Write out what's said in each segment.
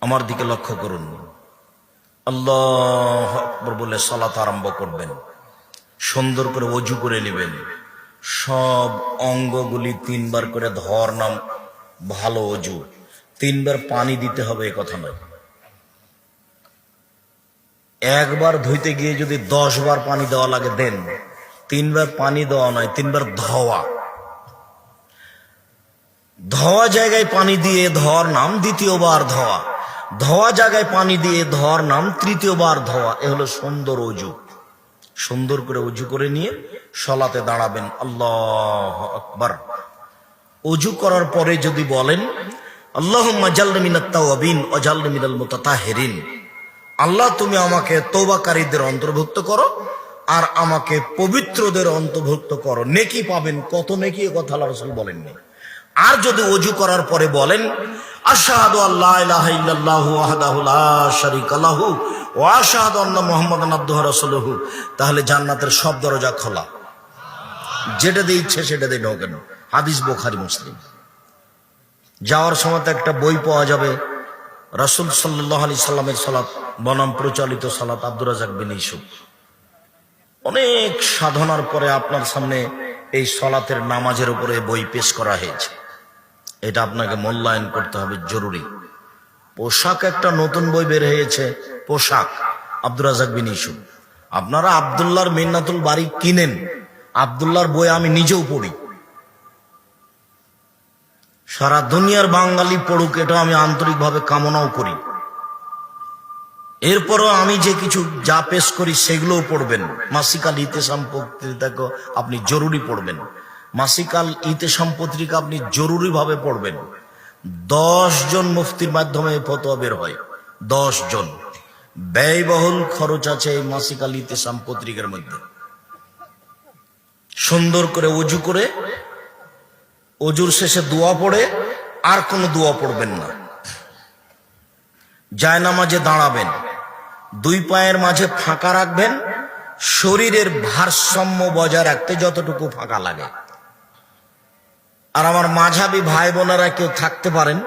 আমার দিকে লক্ষ্য করুন। আল্লাহ আকবর বলে সলাত আরম্ভ করবেন। সুন্দর করে অজু করে নেবেন। সব অঙ্গগুলি তিনবার করে ধর নাম ভালো অজু তিনবার পানি দিতে হবে এ কথা নয়। একবার ধুইতে গিয়ে যদি দশ বার পানি দেওয়া লাগে, দেন। তিনবার পানি দেওয়া নয়, তিনবার ধোয়া। ধোয়া জায়গায় পানি দিয়ে ধর নাম দ্বিতীয়বার ধোয়া। ধোয়া জায়গায় পানি দিয়ে ধোয়ার নাম তৃতীয়বার ধোয়া। এ হলো সুন্দর অজু সুন্দর করে অজু করে নিয়ে সলাতে দাঁড়াবেন। আল্লাহ আকবার। অজু করার পরে যদি বলেন আল্লাহ মুতাতাহিরিন। আল্লাহ, তুমি আমাকে তৌবাকারীদের অন্তর্ভুক্ত করো আর আমাকে পবিত্রদের অন্তর্ভুক্ত করো। নেকি পাবেন, কত নেকি কথা আল্লাহ রসুল বলেননি। আর যদি অজু করার পরে বলেন আশাহাদু আল্লাহ ইলাহা ইল্লাল্লাহু ওয়াহদাহু লা শারীকা লাহু ওয়া আশহাদু আন্না মুহাম্মাদান আবদুহু তাহলে জান্নাতের সব দরজা খোলা। যেটা দিয়ে ইচ্ছে সেটা দিয়ে ঢোকেন হাদিস বুখারী, মুসলিম। যাওয়ার সময় তো একটা বই পাওয়া যাবে। রাসূল সাল্লাল্লাহু আলাইহি সাল্লামের সালাত, বনাম প্রচলিত সালাত আব্দুর রাজাক বিন ইউসুফ। অনেক সাধনার পরে আপনার সামনে এই সলাতের নামাজের উপরে বই পেশ করা হয়েছে। এটা আপনাকে মূল্যায়ন করতে হবে, জরুরি। পোশাক একটা নতুন বই বের হয়েছে, পোশাক, আব্দুর রাজাক বিন ইসু। আপনারা আবদুল্লাহর মিন্নাতুল বাড়ি কিনেন, আবদুল্লাহর বই আমি নিজেও পড়ি। সারা দুনিয়ার বাঙালি পড়ুক এটা আমি আন্তরিকভাবে কামনাও করি। এরপরও আমি যে কিছু যা পেশ করি, সেগুলোও পড়বেন। মাসিকাল ইতেসাম পত্রিকাকে আপনি জরুরি পড়বেন। মাসিকাল ইতেসাম পত্রিকা আপনি জরুরি ভাবে পড়বেন। দশ জন মুফতির মাধ্যমে ফতোয়া বের হয়। দশ জন। ব্যয়বহুল খরচ আছে এই মাসিকাল ইতেসাম পত্রিকার মধ্যে। সুন্দর করে অজু করে, অজুর শেষে দোয়া পড়ে, আর কোনো দোয়া পড়বেন না। জায়নামাজে দাঁড়াবেন। দুই পায়ের মাঝে ফাঁকা রাখবেন। শরীরের ভারসাম্য বজায় রাখতে যতটুকু ফাঁকা লাগে। আর আমার মাঝাবি ভাই বোনেরা কেউ থাকতে পারেন,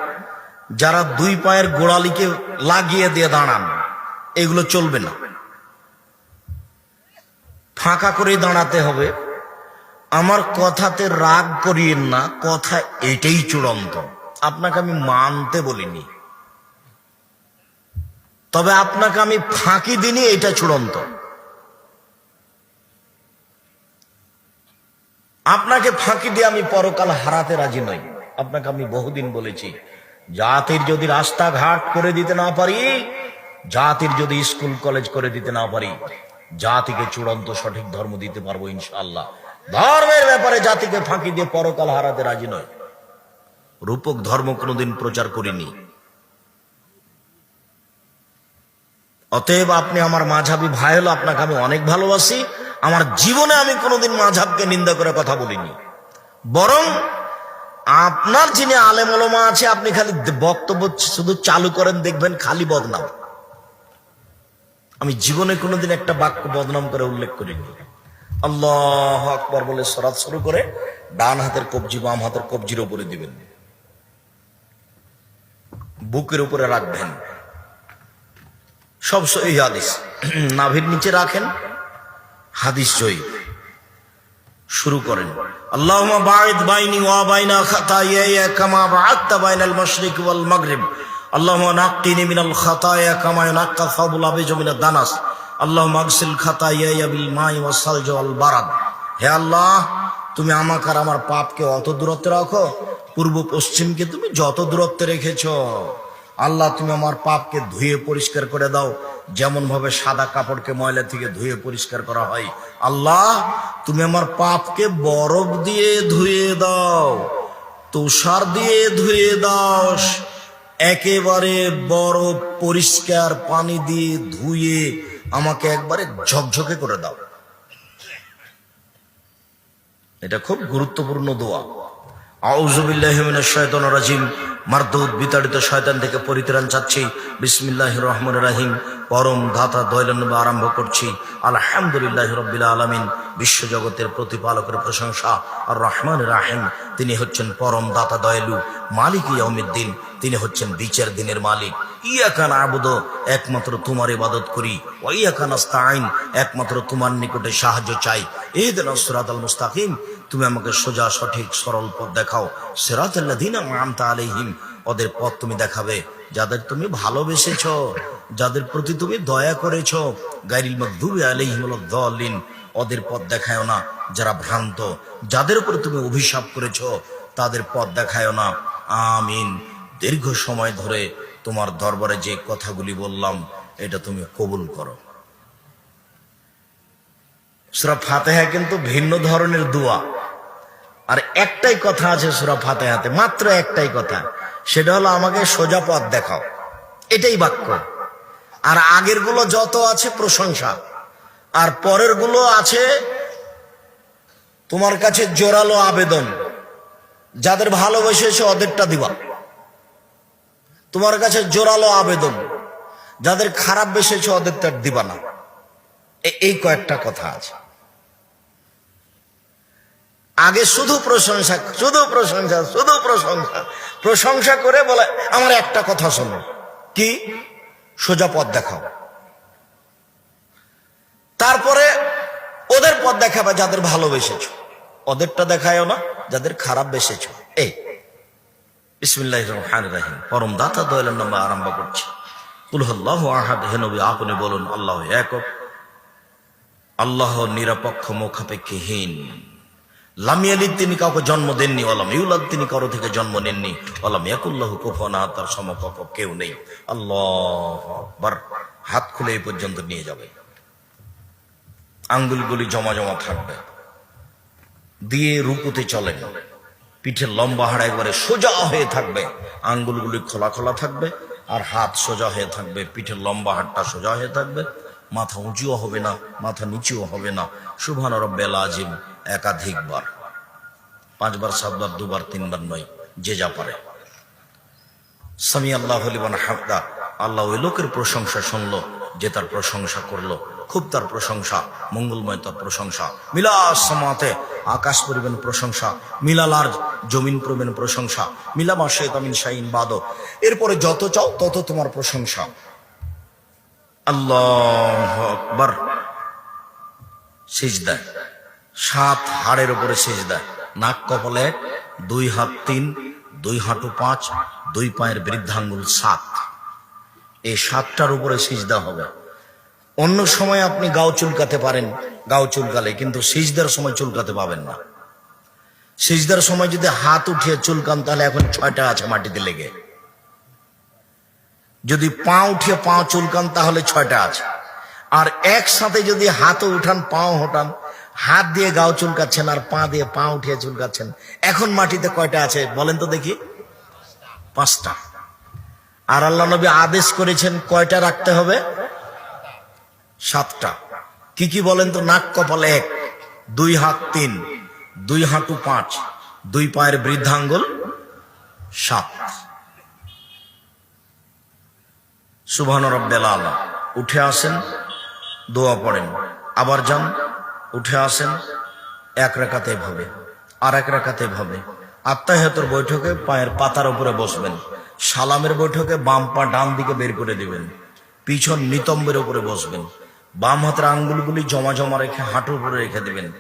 যারা দুই পায়ের গোড়ালিকে লাগিয়ে দিয়ে দাঁড়ান, এগুলো চলবে না। ফাঁকা করে দাঁড়াতে হবে। আমার কথাতে রাগ করিয়েন না, কথা এটাই চূড়ান্ত। আপনাকে আমি মানতে বলিনি। তবে আপনাকে আমি ফাঁকি দিনই এটা চূড়ান্ত। আপনাকে ফাঁকি দিয়ে আমি পরকাল হারাতে রাজি নই। আপনাকে আমি বহুদিন বলেছি, জাতির যদি রাস্তাঘাট করে দিতে না পারি, জাতির যদি স্কুল, কলেজ করে দিতে না পারি, জাতিকে চূড়ান্ত সঠিক ধর্ম দিতে পারব ইনশাল্লাহ ধর্মের ব্যাপারে জাতিকে ফাঁকি দিয়ে পরকাল হারাতে রাজি নয় রূপক ধর্ম কোনোদিন প্রচার করিনি। অতএব আপনি আমার মাঝাবি ভাই হলো, আপনাকে আমি অনেক ভালোবাসি। আমার জীবনে আমি কোনোদিন মাঝাবকে নিন্দা করে কথা বলিনি। বরং আপনার যিনি আলেমলমা আছে, আপনি খালি বক্তব্য শুধু চালু করেন, দেখবেন খালি বদনাম। আমি জীবনে কোনোদিন একটা বাক্য বদনাম করে উল্লেখ করিনি। আল্লাহ আকবর বলে সরাত শুরু করে ডান হাতের কবজি, বাম হাতের কবজির উপরে দিবেন। বুকের উপরে রাখবেন। সব সহি হাদিস। নাভির নিচে রাখেন। হাদিস জয়ী। শুরু করেন। আল্লাহুম্মা বাঈদ বাইনি ওয়া বাইনা খাতায়ায়া কামা বা'আদতা বাইনাল মাশরিক ওয়াল মাগরিব। আল্লাহুম্মা নাক্কিনি মিনাল খাতায়া কামা ইয়ানাক্কা সাবুল আবিজ মিনাদ দানাস। আল্লাহুম্মা আগসিল খাতায়ায়া বিল মাই ওয়াস সালজ ওয়াল বারাদ। হে আল্লাহ, তুমি আমাকে আর আমার পাপকে অত দূরত্বে রাখো, পূর্ব পশ্চিমকে তুমি যত দূরত্বে রেখেছো। আল্লাহ, তুমি আমার পাপকে ধুয়ে পরিষ্কার করে দাও। যেমন ভাবে সাদা কাপড়কে ময়লা থেকে ধুয়ে পরিষ্কার করা হয়। আল্লাহ, তুমি আমার পাপকে বরফ দিয়ে ধুয়ে দাও, তুষার দিয়ে ধুয়ে দাও, একেবারে বরফ পরিষ্কার পানি দিয়ে ধুয়ে আমাকে একবারে ঝকঝকে করে দাও। এটা খুব গুরুত্বপূর্ণ দোয়া। আউজুবিল্লাহিমিনাশ রাজিম। মারদুদ বিতাড়িত শয়তান থেকে পরিত্রাণ চাচ্ছি। বিসমিল্লাহ রহমান রাহিম। পরম ধাতা দয়লান্নবে আরম্ভ করছি। আলহামদুলিল্লাহ রব্বিল আলমিন। বিশ্বজগতের প্রতিপালকের প্রশংসা। আর রহমান রাহিম। তিনি হচ্ছেন পরম দাতা দয়ালু। মালিক ইয়াউমিদ্দিন। তিনি হচ্ছেন বিচার দিনের মালিক। ইয়াকান আবুদ একমাত্র তোমার ইবাদত করি। ওয়াইয়াকান আস্তাইন একমাত্র তোমার নিকটে সাহায্য চাই। এই দিন সুরাত আল মুস্তাকিম। তুমি আমাকে সোজা, সঠিক, সরল পথ দেখাও। সেরাত আল্লাদিন আমতা আলাইহিম। ওদের পথ তুমি দেখাবে, যাদের তুমি ভালোবেসেছ, যাদের প্রতি তুমি দয়া করেছ। গাইরিল মকদুবি আলাইহিম দলিন ওদের পথ দেখায় না, যারা ভ্রান্ত, যাদের উপর তুমি অভিশাপ করেছ, তাদের পথ দেখায় না। আমিন। দীর্ঘ সময় ধরে তোমার দরবারে যে কথাগুলি বললাম, এটা তুমি কবুল করো। সুরা ফাতেহা কিন্তু ভিন্ন ধরনের দোয়া। আর একটাই কথা আছে সুরা ফাতেহাতে, মাত্র একটাই কথা। সেটা হলো আমাকে সোজা পথ দেখাও। এটাই বাক্য। আর আগেরগুলো যত আছে প্রশংসা। আর পরেরগুলো আছে তোমার কাছে জোরালো আবেদন। যাদের ভালোবেসেছে ওদেরটা দিবা। তোমার কাছে জোরালো আবেদন। যাদের খারাপ বেসেছে ওদেরটা দিবা না। এই কয়েকটা কথা আছে। আগে শুধু প্রশংসা শুধু প্রশংসা শুধু প্রশংসা। প্রশংসা করে বলে, আমার একটা কথা শোনো। কি? সোজা পথ দেখাও। তারপরে ওদের পথ দেখাবে যাদের ভালোবেসেছ। ওদেরটা দেখায়ও না, যাদের খারাপ বেসেছ। এই বিসমিল্লাহ রহমান রাহিম। পরম দাতা দয়ালের নামে আরম্ভ করছি। কুলহল্লাহ আহাদ, হে নবী, আপনি বলুন, আল্লাহ একক। আল্লাহ নিরপেক্ষ মুখাপেক্ষীহীন। লামিয়ালিদ তিনি কাউকে জন্ম দেননি অলাম ইউলাদ তিনি কারও থেকে জন্ম নেননি। অলাম ইয়াকুল্লাহ কুফনা তার সমকক্ষ কেউ নেই। আল্লাহ হাত খুলে এই পর্যন্ত নিয়ে যাবে। আঙ্গুলগুলি জমা জমা থাকবে। দিয়ে রুকুতে চলেন। পিঠের লম্বা হাড় একবারে সোজা হয়ে থাকবে। আঙ্গুলগুলি খোলা খোলা থাকবে, আর হাত সোজা হয়ে থাকবে। পিঠের লম্বা হাড়টা সোজা হয়ে থাকবে। মাথা উঁচুও হবে না, মাথা নিচুও হবে না। সুভান রব্বেল আজিম একাধিকবার। পাঁচবার, সাতবার, দুবার, তিনবার নয়, যে যা পারে। সামি আল্লাহ হলিবান হামদা, আল্লাহ ওই লোকের প্রশংসা শুনলো, যে তার প্রশংসা করল। খুব তার প্রশংসা, মঙ্গলময় তার প্রশংসা। মিলা সমাতে, আকাশ পরিবেন প্রশংসা মিলালার জমিন পরিবেন প্রশংসা, মিলামা শেতামিন শাহিন বাদ এরপরে যত চাও, তত তোমার প্রশংসা। আল্লাহ আকবার। সিজদা। সাত হাড়ের উপরে সিজদা। নাক কপালে দুই হাত তিন, দুই হাঁটু পাঁচ, দুই পায়ের বৃদ্ধাঙ্গুল সাত। এই সাতটার উপরে সিজদা হবে। অন্য সময় আপনি গাও চুলকাতে পারেন, গাও চুলকালে, কিন্তু সিজদার সময় চুলকাতে পাবেন না। সিজদার সময় যদি হাত উঠিয়ে চুলকান, তাহলে এখন ছয়টা আছে মাটিতে লেগে। যদি পা উঠিয়ে পা চুলকান, তাহলে ছয়টা আছে। আর একসাথে যদি হাতও উঠান, পাও হটান, হাত দিয়ে গাও চুলকাচ্ছেন আর পা দিয়ে পা উঠিয়ে চুলকাচ্ছেন, এখন মাটিতে কয়টা আছে বলেন তো দেখি? পাঁচটা। আর আল্লাহ নবী আদেশ করেছেন কয়টা রাখতে হবে? সাতটা। কি কি বলেন তো? নাক কপাল এক, দুই হাত তিন, দুই হাঁটু পাঁচ, দুই পায়ের বৃদ্ধাঙ্গুল সাত। সুবহান রব্বেল আলা। উঠে আসেন, দোয়া পড়েন। আবার যান, উঠে আসেন, এক রেখাতে ভাবে আর এক রেখাতে ভাবে। আত্মাহতর বৈঠকে পায়ের পাতার উপরে বসবেন। সালামের বৈঠকে বাম পা ডান দিকে বের করে দিবেন। পিছন নিতম্বের উপরে বসবেন। বাম হাতের আঙ্গুলগুলি জমা জমা রেখে হাঁটুর উপরে রেখে দিবেন।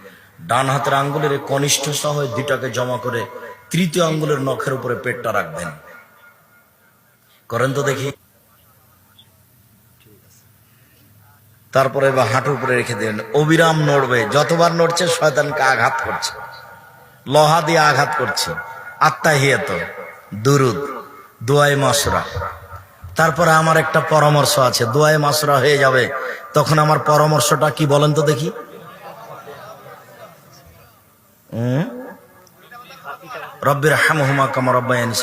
ডান হাতের আঙ্গুলের কনিষ্ঠ সহ দুটাকে জমা করে তৃতীয় আঙ্গুলের নখের উপরে পেটটা রাখবেন। করেন তো দেখি। তারপরে এবার হাঁটুর উপরে রেখে দিলেন। অবিরাম নড়বে, যতবার নড়ছে শয়তানকে আঘাত করছে। লোহা দিয়ে আঘাত করছে। আত্মাহিয়াত, দুরুদ দোয়াই মাসরা। তারপরে আমার একটা পরামর্শ আছে দোয়াই মাসরা হয়ে যাবে। তখন আমার পরামর্শটা কি বলেন তো দেখি। রব্বির হামহুমা কামা রব্বায়ানি